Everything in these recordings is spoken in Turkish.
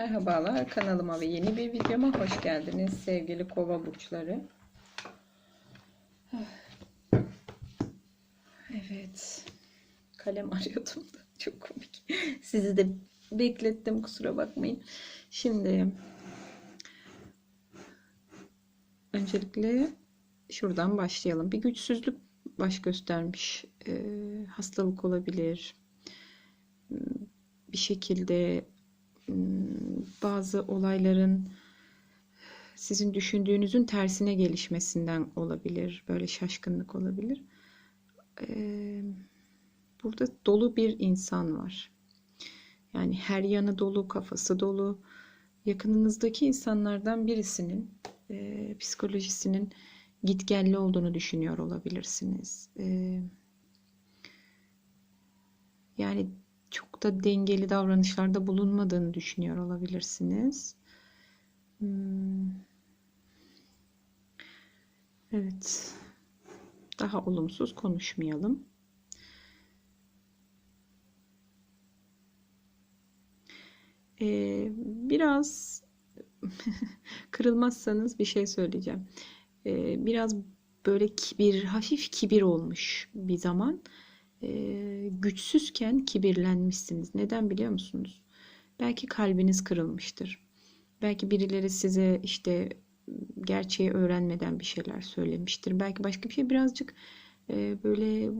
Merhabalar kanalıma ve yeni bir videoma hoş geldiniz sevgili kova burçları. Evet. Kalem arıyordum da çok komik. Sizi de beklettim kusura bakmayın. Şimdi öncelikle şuradan başlayalım. Bir güçsüzlük baş göstermiş. Ee, hastalık olabilir. Bir şekilde bazı olayların sizin düşündüğünüzün tersine gelişmesinden olabilir. Böyle şaşkınlık olabilir. Ee, burada dolu bir insan var. Yani her yanı dolu, kafası dolu. Yakınınızdaki insanlardan birisinin e, psikolojisinin gitgelli olduğunu düşünüyor olabilirsiniz. E, yani çok da dengeli davranışlarda bulunmadığını düşünüyor olabilirsiniz. Hmm. Evet. Daha olumsuz konuşmayalım. Ee, biraz kırılmazsanız bir şey söyleyeceğim. Ee, biraz böyle kibir, hafif kibir olmuş bir zaman e, güçsüzken kibirlenmişsiniz. Neden biliyor musunuz? Belki kalbiniz kırılmıştır. Belki birileri size işte gerçeği öğrenmeden bir şeyler söylemiştir. Belki başka bir şey birazcık e, böyle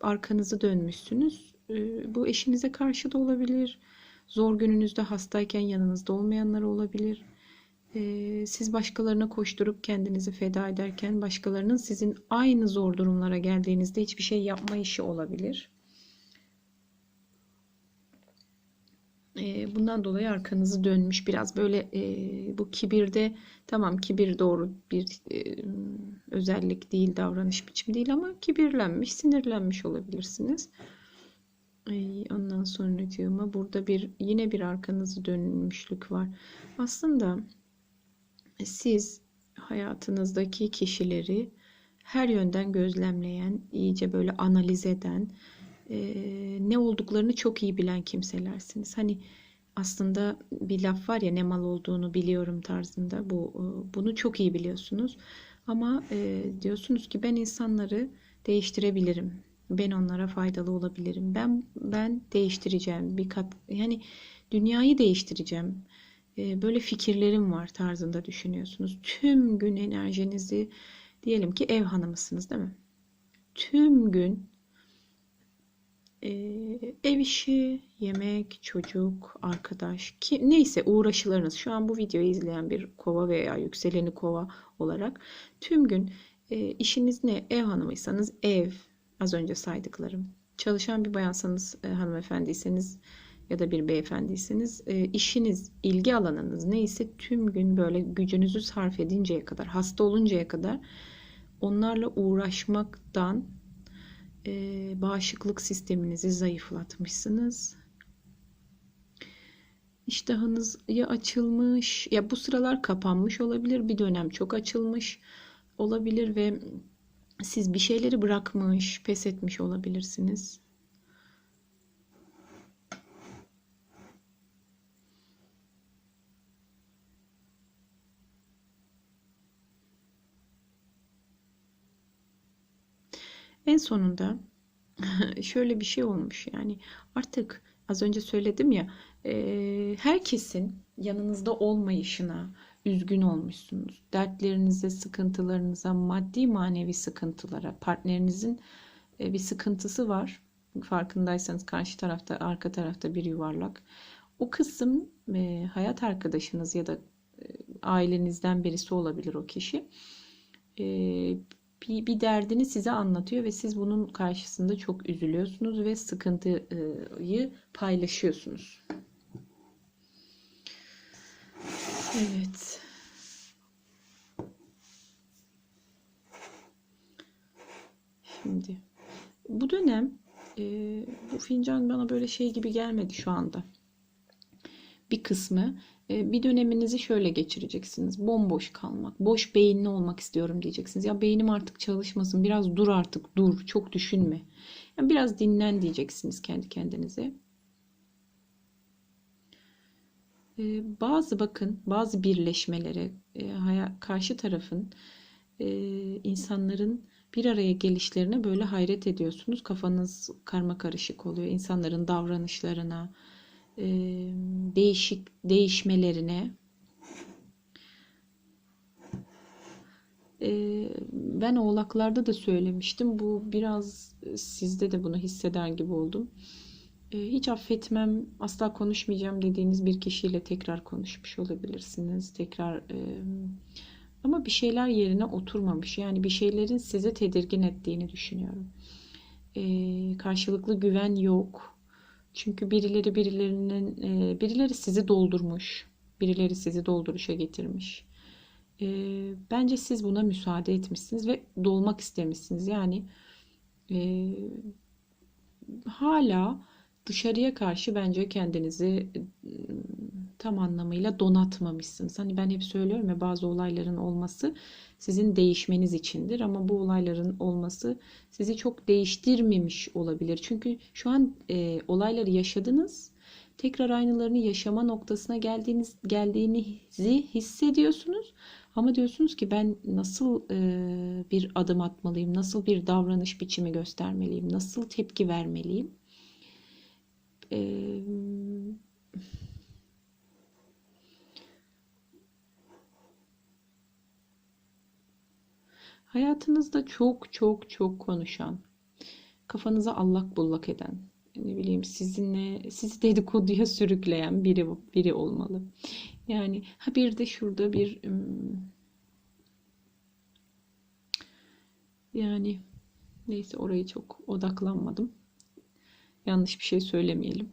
arkanızı dönmüşsünüz. E, bu eşinize karşı da olabilir. Zor gününüzde hastayken yanınızda olmayanlar olabilir siz başkalarına koşturup kendinizi feda ederken başkalarının sizin aynı zor durumlara geldiğinizde hiçbir şey yapma işi olabilir. bundan dolayı arkanızı dönmüş biraz böyle bu kibirde tamam kibir doğru bir özellik değil davranış biçimi değil ama kibirlenmiş sinirlenmiş olabilirsiniz. ondan sonra diyorum burada bir yine bir arkanızı dönmüşlük var. Aslında siz hayatınızdaki kişileri her yönden gözlemleyen, iyice böyle analiz eden, e, ne olduklarını çok iyi bilen kimselersiniz. Hani aslında bir laf var ya ne mal olduğunu biliyorum tarzında. Bu bunu çok iyi biliyorsunuz. Ama e, diyorsunuz ki ben insanları değiştirebilirim. Ben onlara faydalı olabilirim. Ben ben değiştireceğim bir kat yani dünyayı değiştireceğim böyle fikirlerim var tarzında düşünüyorsunuz. Tüm gün enerjinizi diyelim ki ev hanımısınız değil mi? Tüm gün ev işi, yemek, çocuk, arkadaş ki neyse uğraşılarınız şu an bu videoyu izleyen bir kova veya yükseleni kova olarak tüm gün işiniz ne? Ev hanımıysanız ev az önce saydıklarım. Çalışan bir bayansanız hanımefendiyseniz ya da bir beyefendiyseniz e, işiniz, ilgi alanınız neyse tüm gün böyle gücünüzü sarf edinceye kadar, hasta oluncaya kadar onlarla uğraşmaktan e, bağışıklık sisteminizi zayıflatmışsınız. İştahınız ya açılmış ya bu sıralar kapanmış olabilir. Bir dönem çok açılmış olabilir ve siz bir şeyleri bırakmış, pes etmiş olabilirsiniz. En sonunda şöyle bir şey olmuş yani artık az önce söyledim ya herkesin yanınızda olmayışına üzgün olmuşsunuz. Dertlerinize, sıkıntılarınıza, maddi manevi sıkıntılara, partnerinizin bir sıkıntısı var. Farkındaysanız karşı tarafta, arka tarafta bir yuvarlak. O kısım hayat arkadaşınız ya da ailenizden birisi olabilir o kişi bir, bir derdini size anlatıyor ve siz bunun karşısında çok üzülüyorsunuz ve sıkıntıyı paylaşıyorsunuz. Evet. Şimdi bu dönem e, bu fincan bana böyle şey gibi gelmedi şu anda. Bir kısmı ee, bir döneminizi şöyle geçireceksiniz. Bomboş kalmak, boş beyinli olmak istiyorum diyeceksiniz. Ya beynim artık çalışmasın, biraz dur artık, dur, çok düşünme. Yani biraz dinlen diyeceksiniz kendi kendinize. E, bazı bakın bazı birleşmelere e, karşı tarafın e, insanların bir araya gelişlerine böyle hayret ediyorsunuz. Kafanız karma karışık oluyor. İnsanların davranışlarına, e, değişik değişmelerine. E, ben oğlaklarda da söylemiştim. Bu biraz e, sizde de bunu hisseder gibi oldum. E, hiç affetmem, asla konuşmayacağım dediğiniz bir kişiyle tekrar konuşmuş olabilirsiniz. Tekrar e, ama bir şeyler yerine oturmamış. Yani bir şeylerin sizi tedirgin ettiğini düşünüyorum. E, karşılıklı güven yok. Çünkü birileri birilerinin e, birileri sizi doldurmuş. Birileri sizi dolduruşa getirmiş. E, bence siz buna müsaade etmişsiniz ve dolmak istemişsiniz. Yani e, hala dışarıya karşı bence kendinizi tam anlamıyla donatmamışsınız. Hani ben hep söylüyorum ya bazı olayların olması sizin değişmeniz içindir ama bu olayların olması sizi çok değiştirmemiş olabilir. Çünkü şu an e, olayları yaşadınız. Tekrar aynılarını yaşama noktasına geldiğiniz geldiğinizi hissediyorsunuz. Ama diyorsunuz ki ben nasıl e, bir adım atmalıyım, nasıl bir davranış biçimi göstermeliyim, nasıl tepki vermeliyim? E, hayatınızda çok çok çok konuşan, kafanıza allak bullak eden, ne bileyim sizinle sizi dedikoduya sürükleyen biri biri olmalı. Yani ha bir de şurada bir yani neyse orayı çok odaklanmadım. Yanlış bir şey söylemeyelim.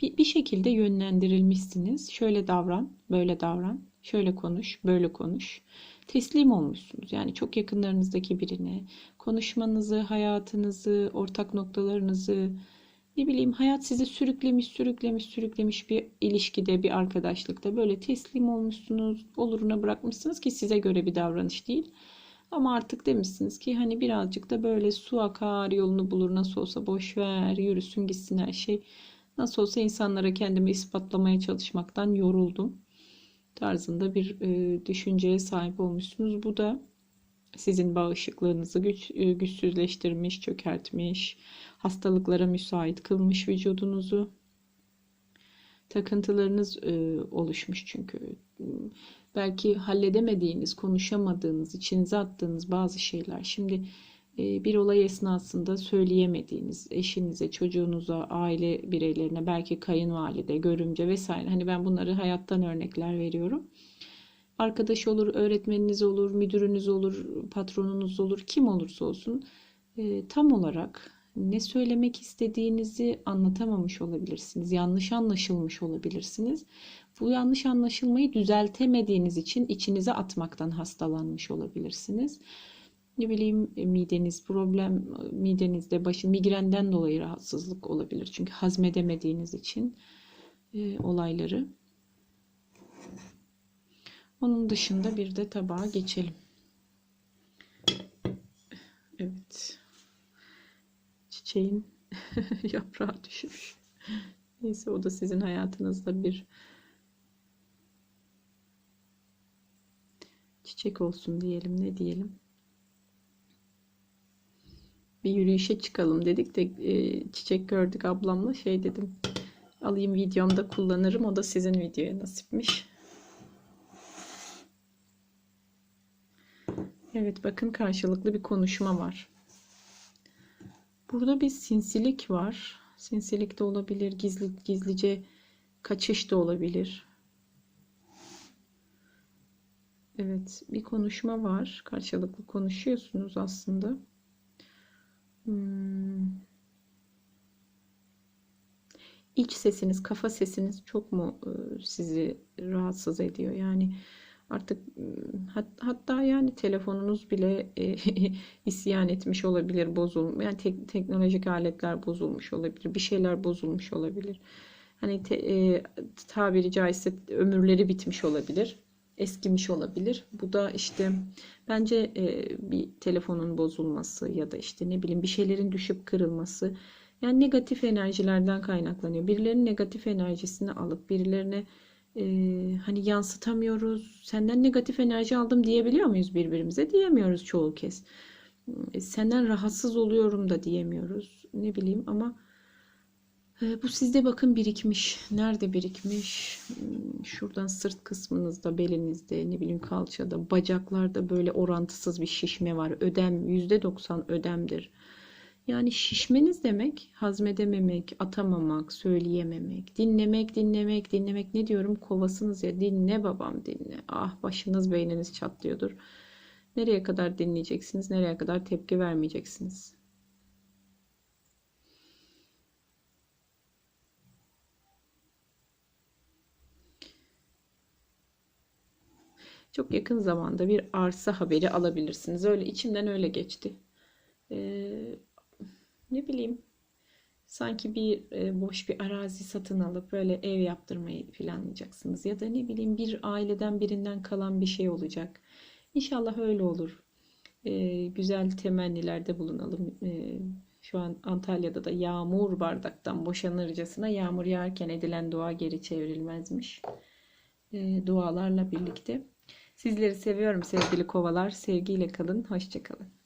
Bir, bir şekilde yönlendirilmişsiniz. Şöyle davran, böyle davran, şöyle konuş, böyle konuş. Teslim olmuşsunuz. Yani çok yakınlarınızdaki birine konuşmanızı, hayatınızı, ortak noktalarınızı, ne bileyim hayat sizi sürüklemiş, sürüklemiş, sürüklemiş bir ilişkide, bir arkadaşlıkta böyle teslim olmuşsunuz, oluruna bırakmışsınız ki size göre bir davranış değil. Ama artık demişsiniz ki hani birazcık da böyle su akar yolunu bulur nasıl olsa boş ver yürüsün gitsin her şey. Nasıl olsa insanlara kendimi ispatlamaya çalışmaktan yoruldum tarzında bir e, düşünceye sahip olmuşsunuz. Bu da sizin bağışıklığınızı güç, e, güçsüzleştirmiş, çökertmiş, hastalıklara müsait kılmış vücudunuzu. Takıntılarınız e, oluşmuş çünkü. Belki halledemediğiniz, konuşamadığınız, içinize attığınız bazı şeyler. Şimdi bir olay esnasında söyleyemediğiniz eşinize, çocuğunuza, aile bireylerine, belki kayınvalide, görümce vesaire. Hani ben bunları hayattan örnekler veriyorum. Arkadaş olur, öğretmeniniz olur, müdürünüz olur, patronunuz olur, kim olursa olsun e, tam olarak ne söylemek istediğinizi anlatamamış olabilirsiniz. Yanlış anlaşılmış olabilirsiniz. Bu yanlış anlaşılmayı düzeltemediğiniz için içinize atmaktan hastalanmış olabilirsiniz. Ne bileyim mideniz problem, midenizde başı migrenden dolayı rahatsızlık olabilir. Çünkü hazmedemediğiniz için e, olayları. Onun dışında bir de tabağa geçelim. Evet. Çiçeğin yaprağı düşmüş. Neyse o da sizin hayatınızda bir çiçek olsun diyelim ne diyelim. Bir yürüyüşe çıkalım dedik de e, çiçek gördük ablamla şey dedim alayım videomda kullanırım o da sizin videoya nasipmiş. Evet bakın karşılıklı bir konuşma var. Burada bir sinsilik var. Sinsilik de olabilir, gizli gizlice kaçış da olabilir. Evet, bir konuşma var. Karşılıklı konuşuyorsunuz aslında. Hmm. İç sesiniz, kafa sesiniz çok mu e, sizi rahatsız ediyor? Yani artık hat, hatta yani telefonunuz bile e, isyan etmiş olabilir, bozul. Yani tek, teknolojik aletler bozulmuş olabilir, bir şeyler bozulmuş olabilir. Hani te, e, tabiri caizse ömürleri bitmiş olabilir. Eskimiş olabilir. Bu da işte bence e, bir telefonun bozulması ya da işte ne bileyim bir şeylerin düşüp kırılması. Yani negatif enerjilerden kaynaklanıyor. Birilerinin negatif enerjisini alıp birilerine e, hani yansıtamıyoruz. Senden negatif enerji aldım diyebiliyor muyuz birbirimize? Diyemiyoruz çoğu kez. E, Senden rahatsız oluyorum da diyemiyoruz. Ne bileyim ama bu sizde bakın birikmiş. Nerede birikmiş? Hmm, Şuradan sırt kısmınızda, belinizde, ne bileyim kalçada, bacaklarda böyle orantısız bir şişme var. Ödem, %90 ödemdir. Yani şişmeniz demek hazmedememek, atamamak, söyleyememek, dinlemek, dinlemek, dinlemek. Ne diyorum? Kovasınız ya dinle babam dinle. Ah başınız beyniniz çatlıyordur. Nereye kadar dinleyeceksiniz? Nereye kadar tepki vermeyeceksiniz? Çok yakın zamanda bir arsa haberi alabilirsiniz. Öyle içimden öyle geçti. Ee, ne bileyim sanki bir e, boş bir arazi satın alıp böyle ev yaptırmayı planlayacaksınız. Ya da ne bileyim bir aileden birinden kalan bir şey olacak. İnşallah öyle olur. Ee, güzel temennilerde bulunalım. Ee, şu an Antalya'da da yağmur bardaktan boşanırcasına yağmur yağarken edilen dua geri çevrilmezmiş. Ee, dualarla birlikte. Sizleri seviyorum sevgili kovalar. Sevgiyle kalın. Hoşça kalın.